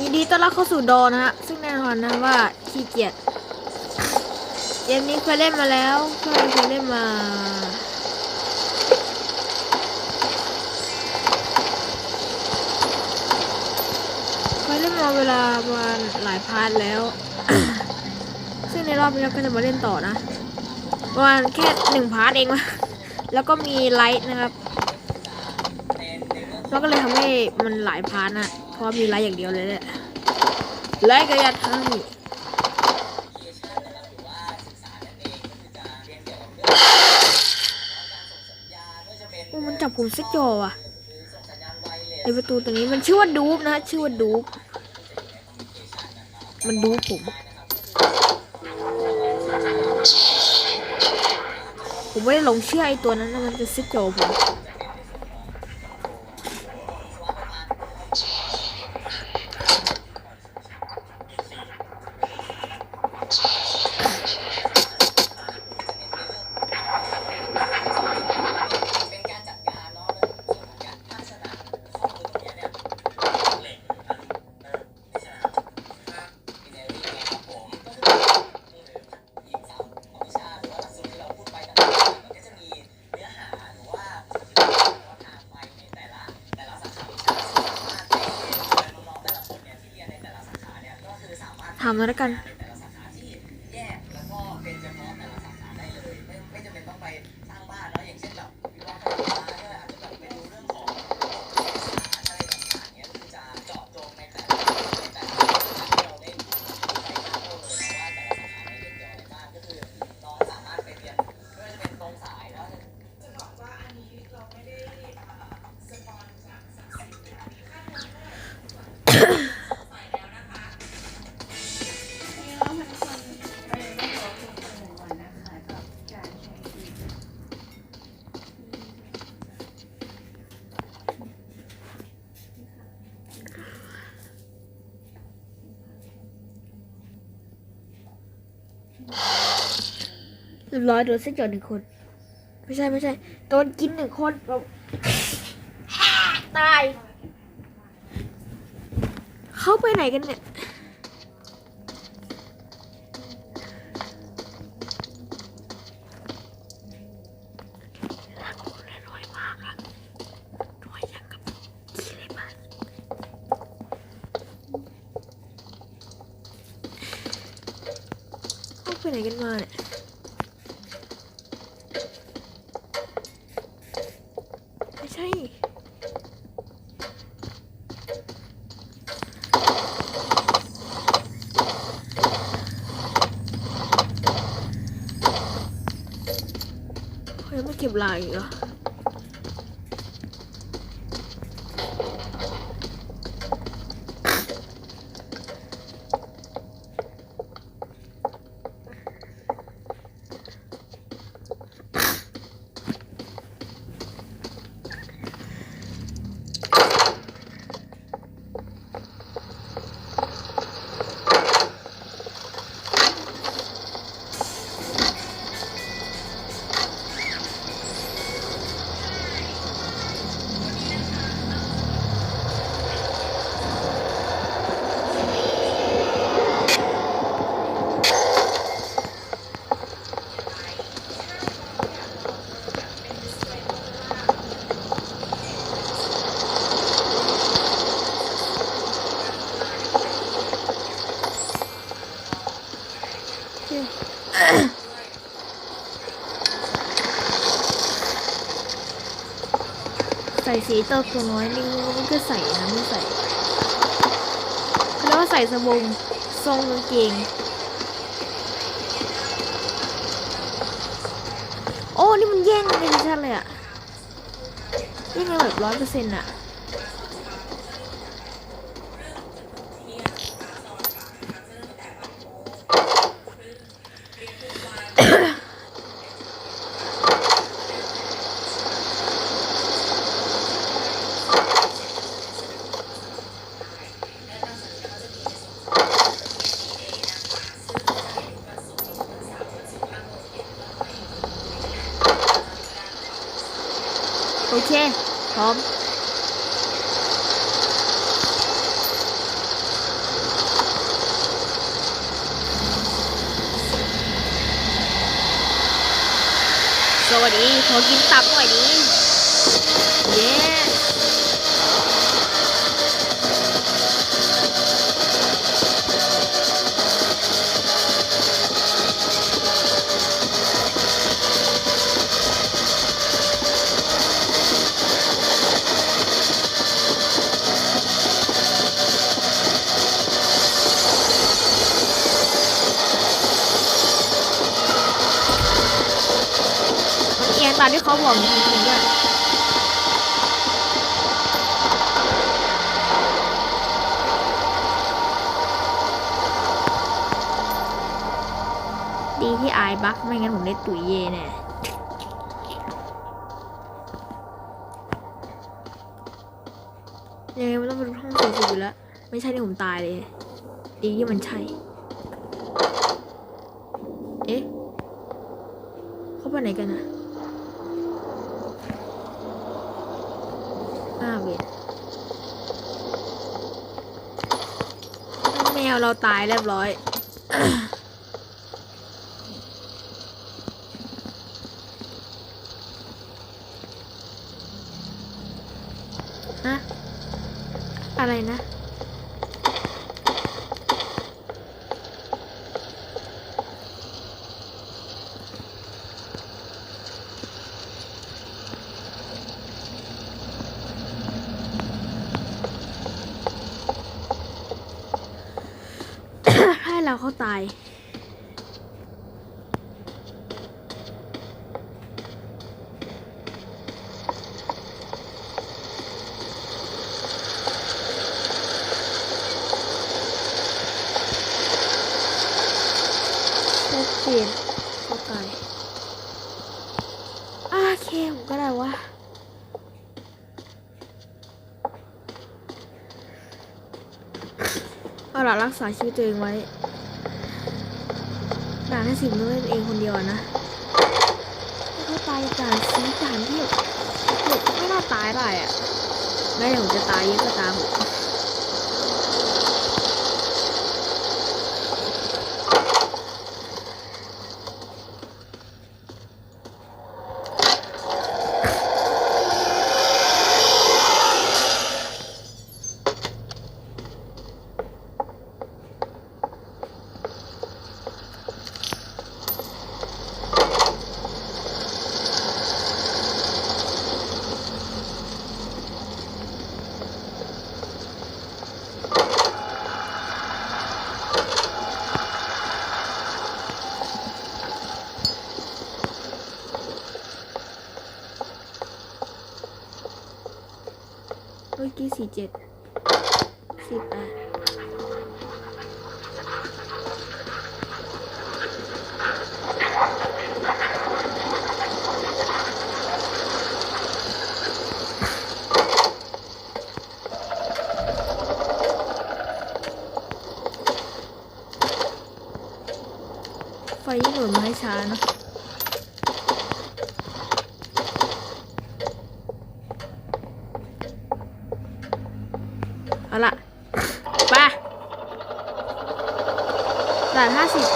ยินดีต้อนรับเข้าสู่ดอนะฮะ ซึ่งแน่นอนนะว่าขี้เกียจเกมนี้เคยเล่นมาแล้วเคยเคยเล่นมา เคยเล่นมาเวลาประมาณหลายพาร์ทแล้ว ซึ่งในรอบนี้เราก็จะมาเล่นต่อนะประมาณแค่หนึ่งพาร์ทเองวะแล้วก็มีไลท์นะครับ เราก็เลยทำให้มันหลายพาร์ทนะ เพราะมีไลท์อย่างเดียวเลยแหละไลท์ก็ยัดให้โอ้มันจับผมเซ็กจอว่ะไอประตูตรงนี้มันชื่อว่าดูฟนะชื่อว่าดูฟมันดูผม ผมไม่ได้หลงเชื่อไอตัวนั้นนะมันจะซ็กจอผม แล้วกัน ร้อยโดนเซ็กจอหนึ่งคน ไม่ใช่ไม่ใช่โดนกินหนึ่งคนแบบตาย เข้าไปไหนกันเนี่ยเข้าไปไหนกันมาเนี่ย ไม่ใช่ เขายังไม่เก็บลายอีกเหรอ สีเติมตัวน้อยนี่มันก็ใส่นะไม่ใส่เขาเรียกว่าใส่สบงทรงกางเกง โอ้ นี่มันแย่งกันชัดเลยอะแย่งกันแบบร้อยเปอร์เซ็นต์อะโอเค พร้อม สวัสดีขอกินตับหน่อยดิเย้ ตามที่เขาบอกจริงๆด้วยดีที่อายบักไม่งั้นผมได้ตุ๋ยเย่แน่ยังไงมันต้องเป็นห้องสูงๆอยู่แล้ว ไม่ใช่ที่ผมตายเลย ดีที่มันใช่ เอ๊ะ เขาไปไหนกันนะอ้าวเวนแมว เราตายเรียบร้อย ฮะ อะไรนะ ให้ เราเขาตายชัดเจนเข้าใจโอเคผมก็ได้ว่าเอาล่ะรักษาชีวิตตัวเองไว้ ด่านที่สิบต้องเล่นเองคนเดียวนะเขาตาไปกานสีด่านที่แบบไม่น่าตายได้อะแม่ผมจะตายเยอะก็ตาม สี่เจ็ดสี่แปดไฟยิ่งเหมือนไม้ช้านะไปด่านห้าสิบ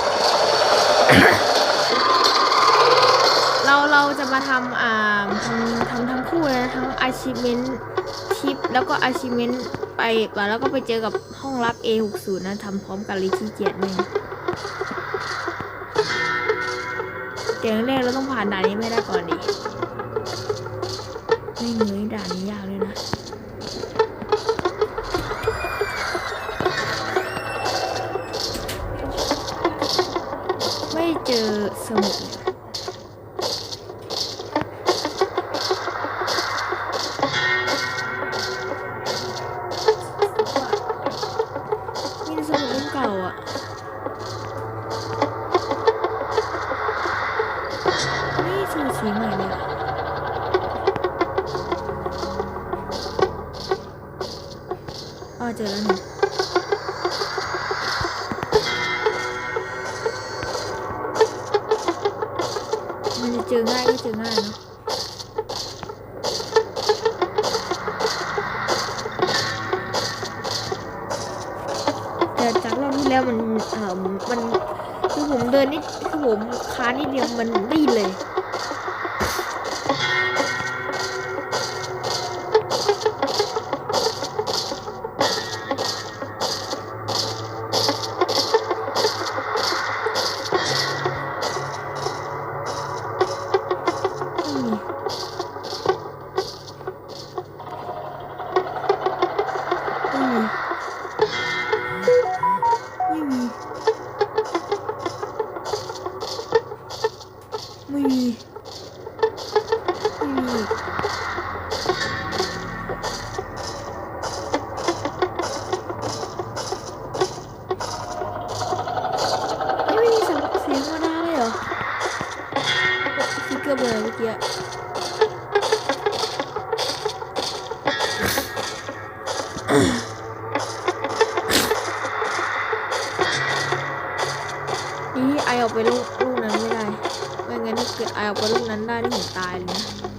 เราเราจะมาทำอ่าทำทำทั้งคู่เลยนะ ทั้ง achievement ทิปแล้วก็ achievement ไปก่อนแล้วก็ไปเจอกับห้องรับ A60 นะทำพร้อมกันเลยที่เกียดหนึ่งเดี๋ยวแรกเราต้องผ่านด่านนี้ไม่ได้ก่อนดิไม่เหนื่อยด่านนี้ยากเลยนะไม่เจอสมุด nhưng mình đi liền. นี่ไอออกไปลูกลูกนั้นไม่ได้ ไม่งั้นถ้าเกิดไอออกไปลูกนั้นได้นี่ผมตายเลยนะ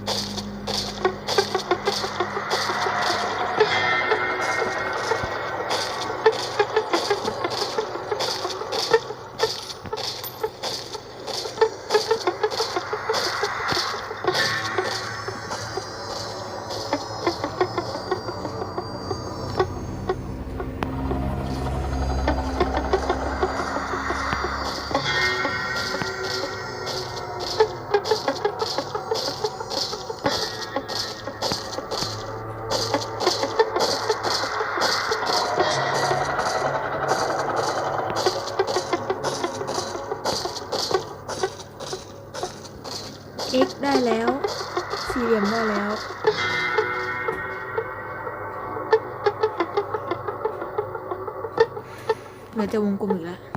x ได้แล้ว สี่เหลี่ยมได้แล้ว เหลือจะวงกลมอีกแล้ว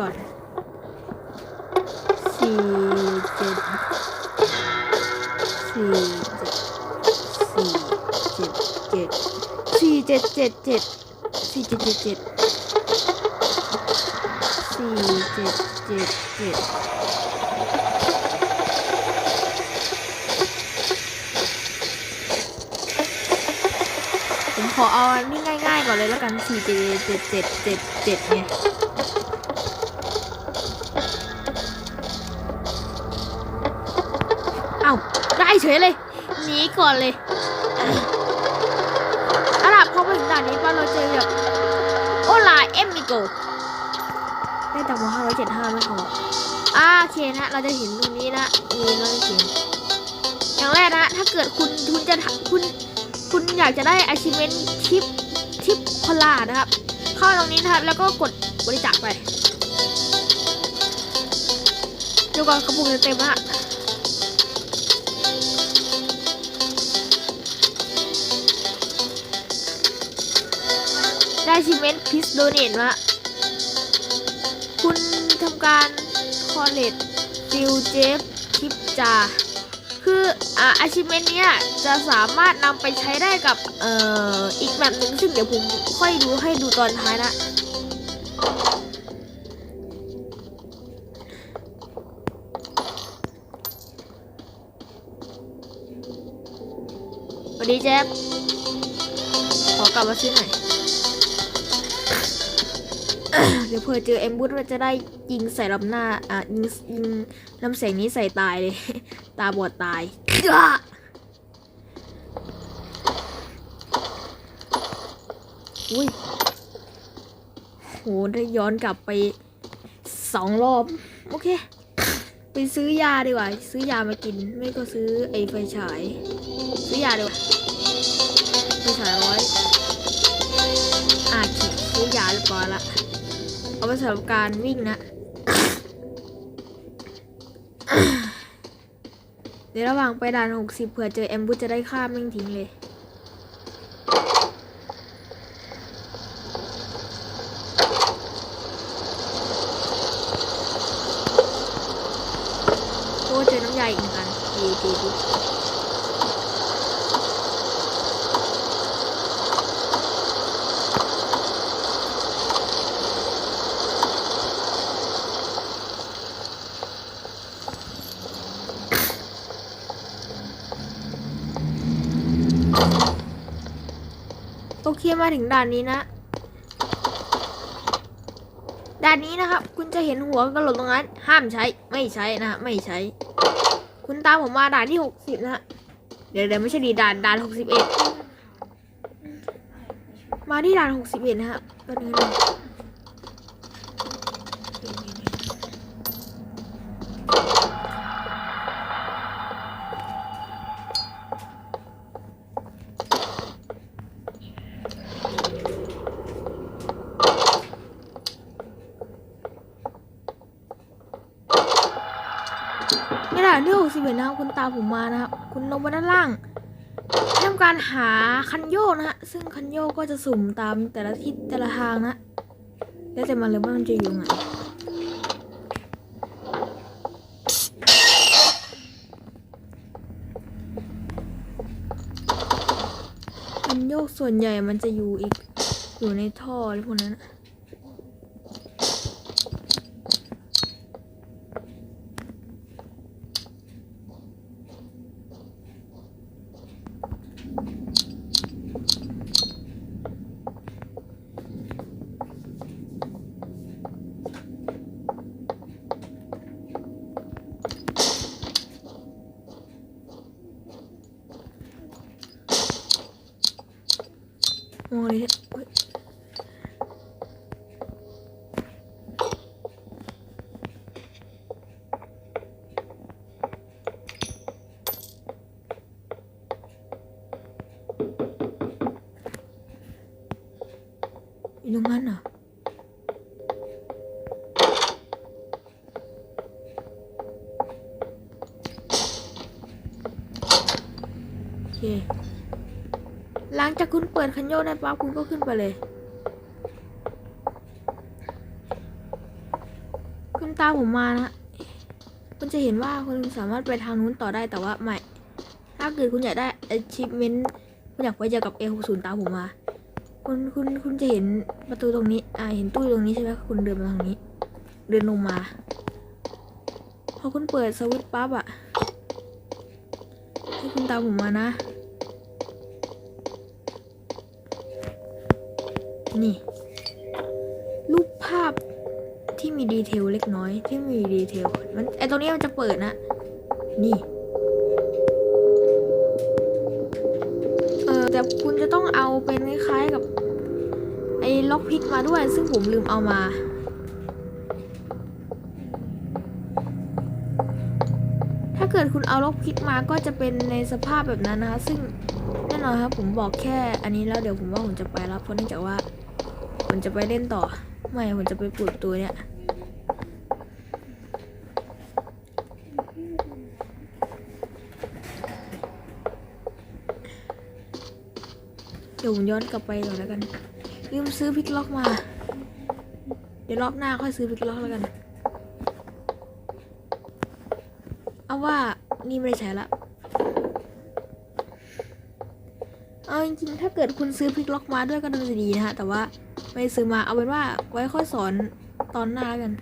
ก่อนสี่เจ็ดสี่เจ็ดสี่เจ็ดเจ็ดสี่เจ็ดเจ็ดเจ็ดสี่เจ็ดเจ็ดเจ็ดสี่เจ็ดเจ็ดเจ็ดผมขอเอาอันนี้ง่ายๆก่อนเลยแล้วกันสี่เจ็ดเจ็ดเจ็ดเจ็ดเจ็ดไงเเฉยเลยหนีก่อนเลยอาล่ะพอมาถึงด่านนี้ป้าเราเจอแบบโอลาเอ็มมิโกได้ตังค์มาห้าร้อยเจ็ดห้าไม่พออ่าโอเคนะ เราจะเห็นตรงนี้นะมีเราจะเขียนอย่างแรกนะ ถ้าเกิดคุณคุณจะคุณคุณอยากจะได้ achievement ทิปทิปพลานะครับ เข้าตรงนี้นะครับ แล้วก็กดบริจาคไปดี๋ยวก่อนกระปุกจะเต็มแล้วอะ ได้ชิเมนพิสโดเนตมาคุณทำการคอลเลตฟิลเจฟทิปจาคืออ่าอาชิเมนเนี้ยจะสามารถนำไปใช้ได้กับเอ่ออีกแบบหนึ่งซึ่งเดี๋ยวผมค่อยดูให้ดูตอนท้ายนะสวัสดีเจฟขอกลับมาซื้อหน่อย เดี๋ยวเผื่อเจอเอมบูธเราจะได้ยิงใส่ลำหน้าอะยิงยิงลำแสงนี้ใส่ตายเลย ตาบอดตายอุ้ยโหได้ย้อนกลับไปสองรอบ โอเค ไปซื้อยาดีกว่า ซื้อยามากิน ไม่ก็ซื้อไอ้ไฟฉาย ซื้อยาดีกว่าไฟฉายร้อยอะขีดซื้อยาเรียบร้อยละ เอาไปสำหรับการวิ่งนะ เดี๋ยวระหว่างไปด่านหกสิบเผื่อเจอแอมบูจะได้ข้ามแม่งทิ้งเลย โอ้เจอน้ำยาอีกเหมือนกันเคดีดีดี มาถึงด่านนี้นะ ด่านนี้นะครับ คุณจะเห็นหัวกระโหลกตรงนั้น ห้ามใช้ ไม่ใช้นะไม่ใช้ คุณตามผมมาด่านที่หกสิบนะ เดี๋ยวเดี๋ยวไม่ใช่ดีด่านด่านหกสิบเอ็ดมาที่ด่านหกสิบเอ็ดนะฮะก็นี้นะใน ด่านที่หกสิบเอ็ดนะครับคุณตามผมมานะครับคุณลงมาด้านล่างทำการหาคันโยกนะฮะซึ่งคันโยกก็จะสุ่มตามแต่ละทิศแต่ละทางนะแล้วแต่มันเลยว่ามันจะอยู่ไหนคันโยกส่วนใหญ่มันจะอยู่อีกอยู่ในท่ออะไรพวกนั้นอะ มองเลยเนี่ยเฮ้ยอยู่ตรงนั้นเหรอโอเค หลัง จากคุณเปิดคันโยกได้ปั๊บคุณก็ขึ้นไปเลย คุณตามผมมานะคุณจะเห็นว่าคุณสามารถไปทางนู้นต่อได้แต่ว่าไม่ ถ้าเกิดคุณอยากได้ achievement คุณอยากไปเจอกับ A60 ตามผมมา คุณคุณคุณจะเห็นประตูตรงนี้ อ่า เห็นตู้ตรงนี้ใช่ไหมคุณเดินมาทางนี้ เดินลงมา พอคุณเปิดสวิตช์ปั๊บอะให้คุณตามผมมานะ นี่ รูปภาพที่มีดีเทลเล็กน้อย ที่มีดีเทลมันไอตรงนี้มันจะเปิดนะ นี่เออแต่คุณจะต้องเอาเป็นคล้ายๆกับ ไอ้ล็อกพิกมาด้วย ซึ่งผมลืมเอามาถ้าเกิดคุณเอาล็อกพิกมาก็จะเป็นในสภาพแบบนั้นนะคะ ซึ่งแน่นอนครับผมบอกแค่อันนี้แล้วเดี๋ยวผมว่าผมจะไปแล้วเพราะเนื่องจากว่า ผมจะไปเล่นต่อ ไม่ผมจะไปปลุดตัวเนี่ยเดี๋ยวผมย้อนกลับไปก่อนแล้วกันลืมซื้อพลิกล็อกมา เดี๋ยวรอบหน้าค่อยซื้อพลิกล็อกแล้วกัน เอาว่านี่ไม่ได้ใช้ละเอาจริงๆถ้าเกิดคุณซื้อพลิกล็อกมาด้วยก็น่าจะดีนะฮะ แต่ว่า ไม่ซื้อมาเอาเป็นว่าไว้ค่อยสอนตอนหน้ากัน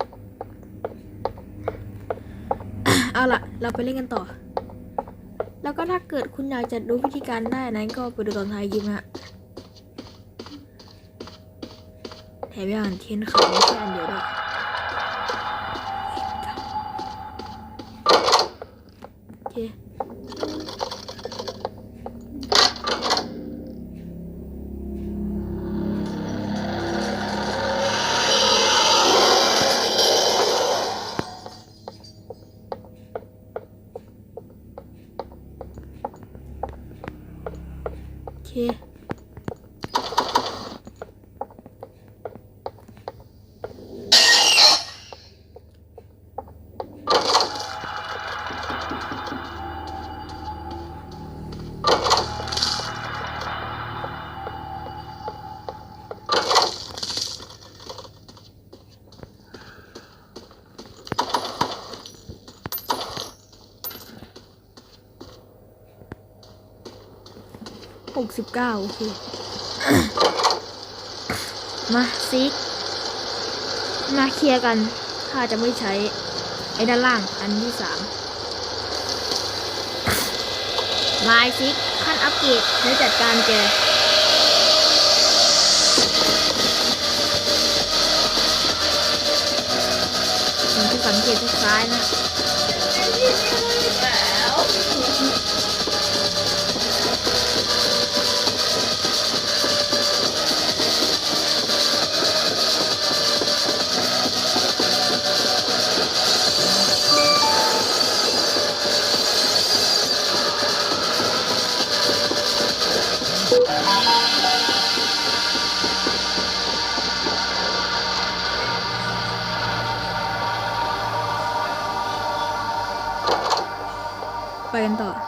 เอาละเราไปเล่นกันต่อ แล้วก็ถ้าเกิดคุณอยากจะดูวิธีการได้นั้นก็ไปดูตอนท้ายคลิปนะฮะแถมยังเทียนขาวแค่อันเดียวด้วยโอเค หกสิบเก้าโอเค มาซิก มาเคลียร์กันถ้าจะไม่ใช้ ไอ้ด้านล่างอันที่สามมาซิก ขั้นอัปเกรดใช้จัดการแกผมจะสังเกตทุกซ้ายนะ ไปกั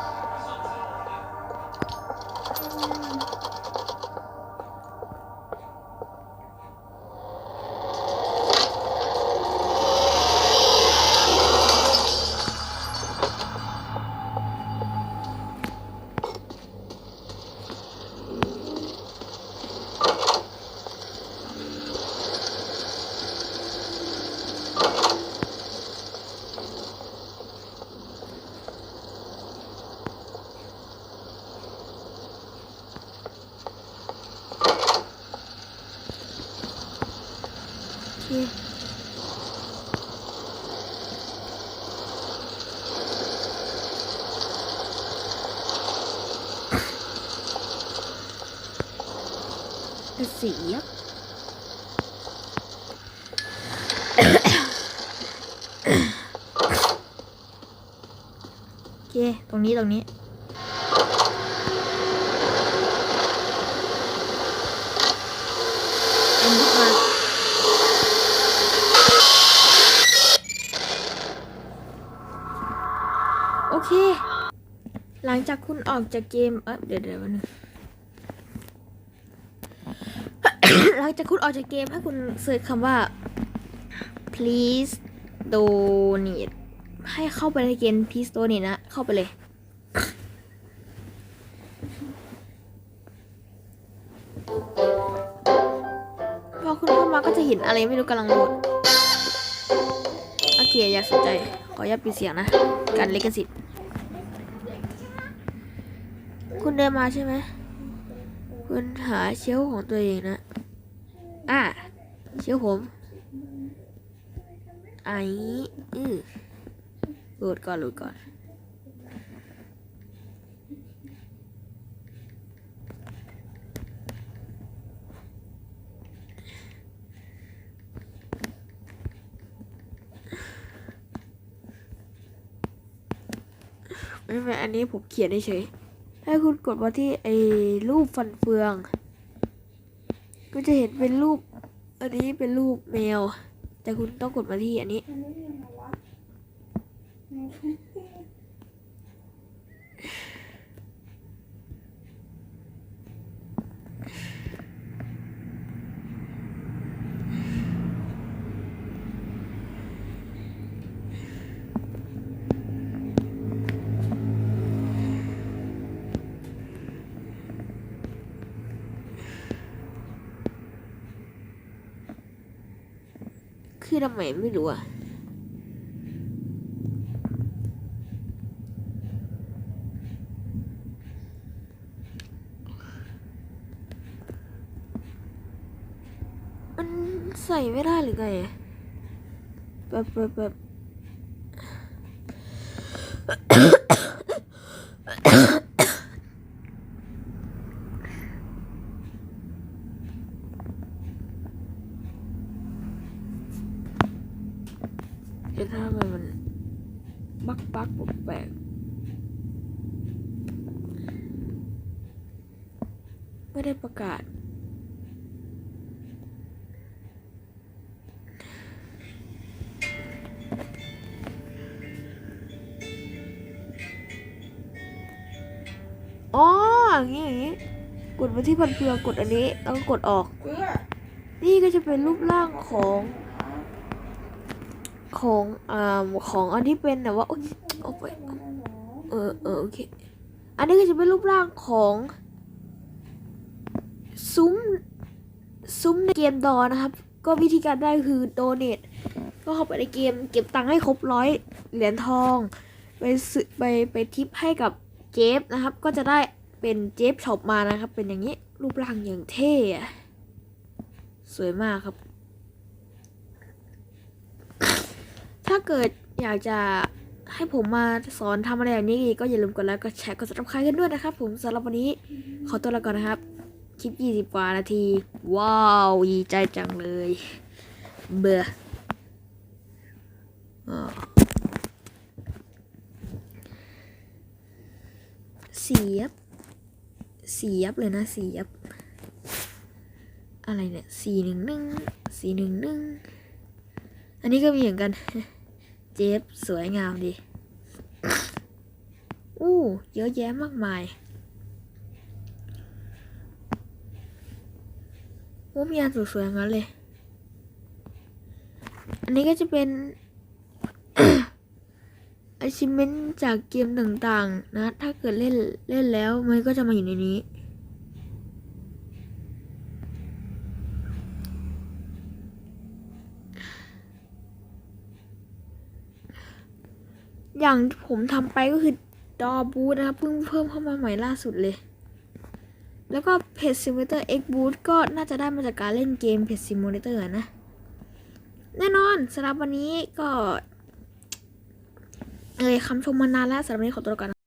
เสียบโอเคตรงนี้ตรงนี้อันนี้มาโอเค หลังจากคุณออกจากเกม เอะเดี๋ยวเดี๋ยวนึง หลัง จากคุณออกจากเกมให้คุณเสิร์ชคำว่า please donate ให้เข้าไปในเกม please donate นะ เข้าไปเลย พอคุณเข้ามาก็จะเห็นอะไรไม่รู้กำลังโหลดโอเค อยากสนใจ ขออนุญาตปิดเสียงนะ การเลิขสิทธิ์คุณเดินมาใช่ไหมคุณหาเชลของตัวเองนะ เชลฟ์ผมไอ้อือโหลดก่อนโหลดก่อนไม่เป็นอันนี้ผมเขียนเฉยให้คุณกดมาที่ไอ้รูปฟันเฟือง ก็จะเห็นเป็นรูป อันนี้เป็นรูปแมว แต่คุณต้องกดมาที่อันนี้ ทำไมไม่รู้อะมันใส่ไม่ได้หรือไงแบบแบบแบบ อ๋ออย่างงี้อย่างงี้ กดไปที่พันเพืองกดอันนี้แล้วก็กดออก นี่ก็จะเป็นรูปร่างของ ของอ่าของอันที่เป็นแต่ว่าโอ๊ยเอาไปเออเออโอเคอันนี้ก็จะเป็นรูปร่างของซุ้มซุ้มในเกมดอนะครับ ก็วิธีการได้คือโดเน a ก็เข้าไปในเกมเก็บตังค์ให้ครบร้อยเหรียญทอง ไปซื้อไปไปทิปให้กับเจฟนะครับ ก็จะได้ เป็นเจฟช็อปมานะครับ เป็นอย่างนี้ รูปร่างอย่างเท่สวยมากครับ ถ้าเกิดอยากจะให้ผมมาสอนทำอะไรอย่างนี้อีกก็อย่าลืมกดไลค์กดแชร์กดซับสไครต์กันด้วยนะครับ ผมสำหรับวันนี้ขอตัวลาก่อนนะครับ คลิป 20 กว่านาที ว้าวดีใจจังเลย เบื่ออเสียบ สียบเลยนะเสียบอะไรเนี่ยสี่หนึ่งหนึ่งสี่หนึ่งหนึ่งอันนี้ก็มีเหมือนกัน เจฟสวยงามดีอู้เยอะแยะมากมายโอ้มีอันสวยๆงั้นเลย อันนี้ก็จะเป็น achievement จากเกมต่างๆ นะ ถ้าเกิดเล่นเล่นแล้วมันก็จะมาอยู่ในนี้ อย่างผมทำไปก็คือดอบูธนะครับเพิ่งเพิ่มเข้ามาใหม่ล่าสุดเลย แล้วก็เพจ Simulator X Boot ก็น่าจะได้มาจากการเล่นเกมเพจ Simulator อะนะ แน่นอนสำหรับวันนี้ก็ เอ่ยคำชมมานานแล้วสำหรับวันนี้ขอตัวก่อน